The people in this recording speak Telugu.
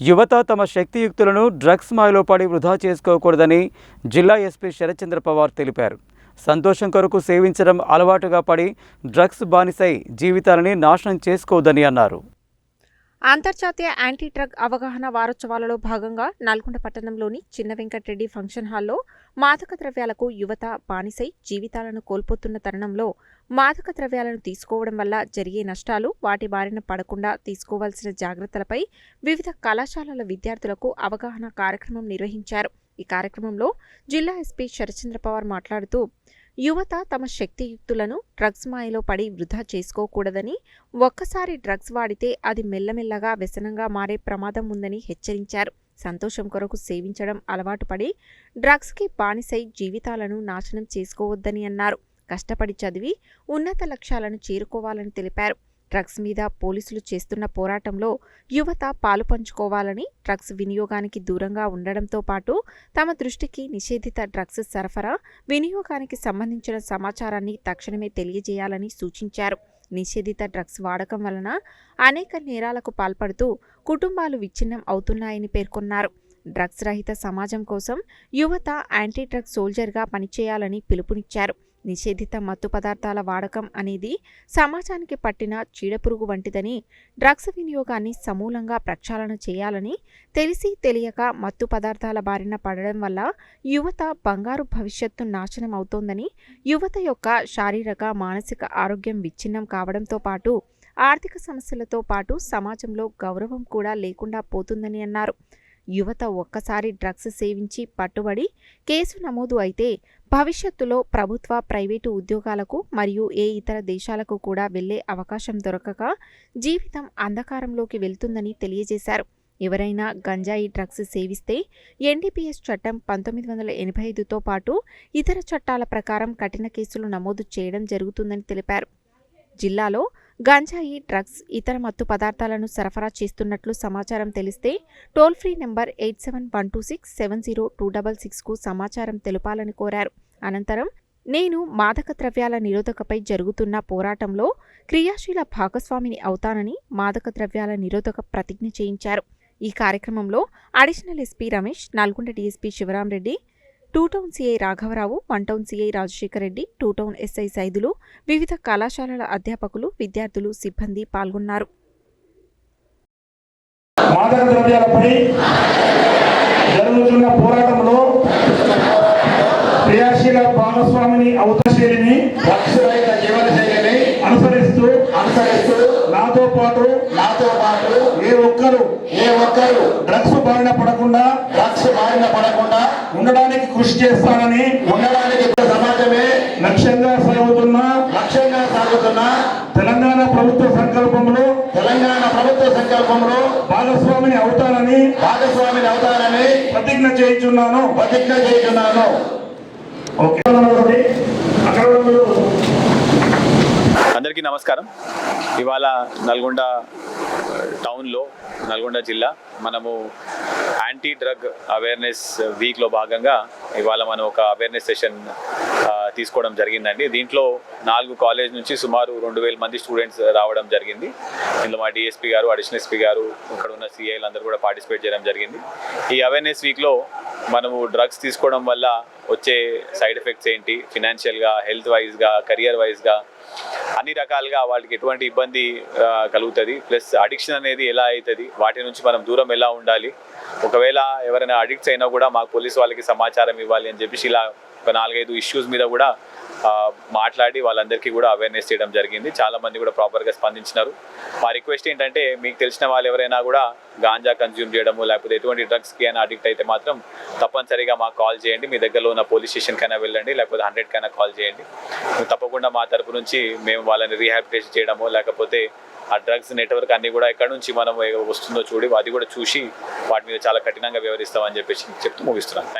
యువత తమ శక్తియుక్తులను డ్రగ్స్ మాయలో పడి వృధా చేసుకోకూడదని జిల్లా ఎస్పీ శరత్చంద్ర పవార్ తెలిపారు. సంతోషం కొరకు సేవించడం అలవాటుగా పడి డ్రగ్స్ బానిసై జీవితాలని నాశనం చేసుకోవద్దని అన్నారు. అంతర్జాతీయ యాంటీ డ్రగ్ అవగాహన వారోత్సవాలలో భాగంగా నల్గొండ పట్టణంలోని చిన్న వెంకటరెడ్డి ఫంక్షన్ హాల్లో మాదక ద్రవ్యాలకు యువత బానిసై జీవితాలను కోల్పోతున్న తరుణంలో మాదక ద్రవ్యాలను తీసుకోవడం వల్ల జరిగే నష్టాలు వాటి బారిన పడకుండా తీసుకోవాల్సిన జాగ్రత్తలపై వివిధ కళాశాలల విద్యార్థులకు అవగాహన కార్యక్రమం నిర్వహించారు. ఈ కార్యక్రమంలో జిల్లా ఎస్పీ శరచంద్ర పవార్ మాట్లాడుతూ యువత తమ శక్తియుక్తులను డ్రగ్స్ మాయలో పడి వృధా చేసుకోకూడదని ఒక్కసారి డ్రగ్స్ వాడితే అది మెల్లమెల్లగా వ్యసనంగా మారే ప్రమాదం ఉందని హెచ్చరించారు. సంతోషం కొరకు సేవించడం అలవాటు పడి డ్రగ్స్కి బానిసై జీవితాలను నాశనం చేసుకోవద్దని అన్నారు. కష్టపడి చదివి ఉన్నత లక్ష్యాలను చేరుకోవాలని తెలిపారు. డ్రగ్స్ మీద పోలీసులు చేస్తున్న పోరాటంలో యువత పాలు పంచుకోవాలని డ్రగ్స్ వినియోగానికి దూరంగా ఉండడంతో పాటు తమ దృష్టికి నిషేధిత డ్రగ్స్ సరఫరా వినియోగానికి సంబంధించిన సమాచారాన్ని తక్షణమే తెలియజేయాలని సూచించారు. నిషేధిత డ్రగ్స్ వాడకం వలన అనేక నేరాలకు పాల్పడుతూ కుటుంబాలు విచ్ఛిన్నం అవుతున్నాయని పేర్కొన్నారు. డ్రగ్స్ రహిత సమాజం కోసం యువత యాంటీ డ్రగ్స్ సోల్జర్గా పనిచేయాలని పిలుపునిచ్చారు. నిషేధిత మత్తు పదార్థాల వాడకం అనేది సమాజానికి పట్టిన చీడపురుగు వంటిదని డ్రగ్స్ వినియోగాన్ని సమూలంగా ప్రక్షాళన చేయాలని తెలిసి తెలియక మత్తు పదార్థాల బారిన పడడం వల్ల యువత బంగారు భవిష్యత్తు నాశనం అవుతోందని యువత యొక్క శారీరక మానసిక ఆరోగ్యం విచ్ఛిన్నం కావడంతో పాటు ఆర్థిక సమస్యలతో పాటు సమాజంలో గౌరవం కూడా లేకుండా పోతుందని అన్నారు. యువత ఒక్కసారి డ్రగ్స్ సేవించి పట్టుబడి కేసు నమోదు అయితే భవిష్యత్తులో ప్రభుత్వ ప్రైవేటు ఉద్యోగాలకు మరియు ఏ ఇతర దేశాలకు కూడా వెళ్ళే అవకాశం దొరకక జీవితం అంధకారంలోకి వెళ్తుందని తెలియజేశారు. ఎవరైనా గంజాయి డ్రగ్స్ సేవిస్తే ఎన్డీపీఎస్ చట్టం పంతొమ్మిది వందల ఎనభై ఐదుతో పాటు ఇతర చట్టాల ప్రకారం కఠిన కేసులు నమోదు చేయడం జరుగుతుందని తెలిపారు. జిల్లాలో గంజాయి డ్రగ్స్ ఇతర మత్తు పదార్థాలను సరఫరా చేస్తున్నట్లు సమాచారం తెలిస్తే toll free number eight seven one two six seven zero two double సిక్స్కు సమాచారం తెలపాలని కోరారు. అనంతరం నేను మాదక ద్రవ్యాల నిరోధకపై జరుగుతున్న పోరాటంలో క్రియాశీల భాగస్వామిని అవుతానని మాదక ద్రవ్యాల నిరోధక ప్రతిజ్ఞ చేయించారు. ఈ కార్యక్రమంలో additional SP Ramesh Nalgonda DSP Shivaramreddy two town CI రాఘవరావు one town CI Rajasekhar Reddy two town SI Saidulu వివిధ కళాశాలల అధ్యాపకులు విద్యార్థులు సిబ్బంది పాల్గొన్నారు. మాదక ద్రవ్యాలపై జరుగుతున్న పోరాటంలో క్రియాశీల భాగస్వామిని అవతశైలిని రక్షరహిత జీవన శైలిని అనుసరిస్తూ అనుసరిస్తూ నాతో పాటు నాతో పాటు ఏ ఒక్కరు ఏ ఒక్కరు డ్రగ్స్ బారిన పడకుండా డ్రగ్స్ బారిన పడకుండా ఉండడానికి కృషి చేస్తానని ఉండడానికి సమాజమే లక్ష్యంగా సాగుతున్న. లక్ష్యంగా సాగుతున్న. తెలంగాణ ప్రభుత్వ సంకల్పంలో తెలంగాణ ప్రభుత్వ సంకల్పంలో భాగస్వామిని అవుతానని భాగస్వామిని అవుతానని ప్రతిజ్ఞ చేయించున్నాను. ప్రతిజ్ఞ చేస్తున్నాను ఓకే. అక్కడ అందరికీ నమస్కారం. ఇవాళ నల్గొండ టౌన్లో నల్గొండ జిల్లా మనము యాంటీ డ్రగ్ అవేర్నెస్ వీక్లో భాగంగా ఇవాళ మనం ఒక అవేర్నెస్ సెషన్ తీసుకోవడం జరిగిందండి. దీంట్లో నాలుగు కాలేజ్ నుంచి సుమారు రెండు వేల మంది స్టూడెంట్స్ రావడం జరిగింది. ఇందులో మా డిఎస్పీ గారు అడిషనల్ ఎస్పీ గారు ఇక్కడ ఉన్న సిఐలు అందరూ కూడా పార్టిసిపేట్ చేయడం జరిగింది. ఈ అవేర్నెస్ వీక్లో మనము డ్రగ్స్ తీసుకోవడం వల్ల వచ్చే సైడ్ ఎఫెక్ట్స్ ఏంటి? ఫినాన్షియల్గా హెల్త్ వైజ్గా కెరియర్ వైజ్గా అన్ని రకాలుగా వాళ్ళకి ఎటువంటి ఇబ్బంది కలుగుతుంది. ప్లస్ అడిక్షన్ అనేది ఎలా అవుతుంది వాటి నుంచి మనం దూరం ఎలా ఉండాలి? ఒకవేళ ఎవరైనా అడిక్ట్స్ అయినా కూడా మాకు పోలీస్ వాళ్ళకి సమాచారం ఇవ్వాలి అని చెప్పేసి ఇలా ఒక నాలుగైదు ఇష్యూస్ మీద కూడా మాట్లాడి వాళ్ళందరికీ కూడా అవేర్నెస్ చేయడం జరిగింది. చాలామంది కూడా ప్రాపర్గా స్పందించినారు. మా రిక్వెస్ట్ ఏంటంటే మీకు తెలిసిన వాళ్ళు ఎవరైనా కూడా గాంజా కన్జ్యూమ్ చేయడము లేకపోతే ఎటువంటి డ్రగ్స్కి అయినా అడిక్ట్ అయితే మాత్రం తప్పనిసరిగా మాకు కాల్ చేయండి. మీ దగ్గరలో ఉన్న పోలీస్ స్టేషన్కైనా వెళ్ళండి లేకపోతే హండ్రెడ్కైనా కాల్ చేయండి. తప్పకుండా మా తరపు నుంచి మేము వాళ్ళని రీహాబిలిటేషన్ చేయడము లేకపోతే ఆ డ్రగ్స్ నెట్వర్క్ అన్ని కూడా ఎక్కడి నుంచి మనం వస్తుందో చూడి అది కూడా చూసి వాటి మీద చాలా కఠినంగా వ్యవహరిస్తామని చెప్పేసి చెప్తూ ముగిస్తున్నాను.